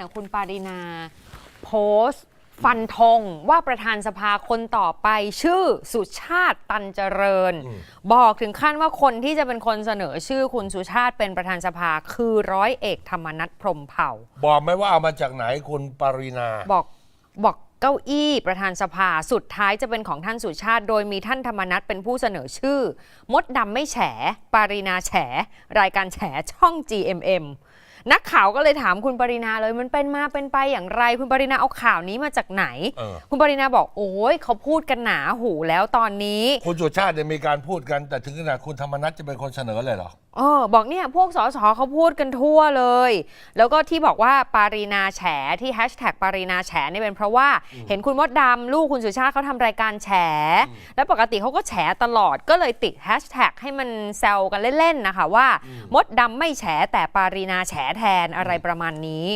นะคุณปารินา โพสต์ ฟันธงว่าประธานสภาคนต่อไปชื่อสุชาติตันเจริญ บอกถึงขั้นว่าคนที่จะเป็นคนเสนอชื่อคุณสุชาติเป็นประธานสภาคือร้อยเอกธรรมนัฐพรหมเผ่า บอกไหมว่าเอามาจากไหนคุณปรินาบอกบอกเก้าอี้ประธานสภาสุดท้ายจะเป็นของท่านสุชาติ โดยมีท่านธรรมนัฐเป็นผู้เสนอชื่อ มดดำไม่แฉ ปารินาแฉ รายการแฉช่อง GMM นักข่าวก็เลยถามคุณปรินาเลยมันเป็นมาเป็นไปอย่างไร คุณปรินาเอาข่าวนี้มาจากไหน เออ คุณปรินาบอกโอ้ยเขาพูดกันหนาหูแล้วตอนนี้ คุณสุชาติเนี่ยมีการพูดกันแต่ถึงขนาดคุณธรรมนัฐจะเป็นคนเสนอเลยเหรอ เออบอกเนี่ยพวกสสเขาพูดกันทั่วเลย แล้วก็ที่บอกว่าปารีนาแฉที่แฮชแท็กปารีนาแฉนี่เป็นเพราะว่าเห็นคุณมดดำลูกคุณสุชาติเขาทำรายการแฉ แล้วปกติเขาก็แฉตลอดก็เลยติดแฮชแท็กให้มันแซวกันเล่นๆนะคะว่า มดดำไม่แฉแต่ปารีนาแฉแทนอะไรประมาณนี้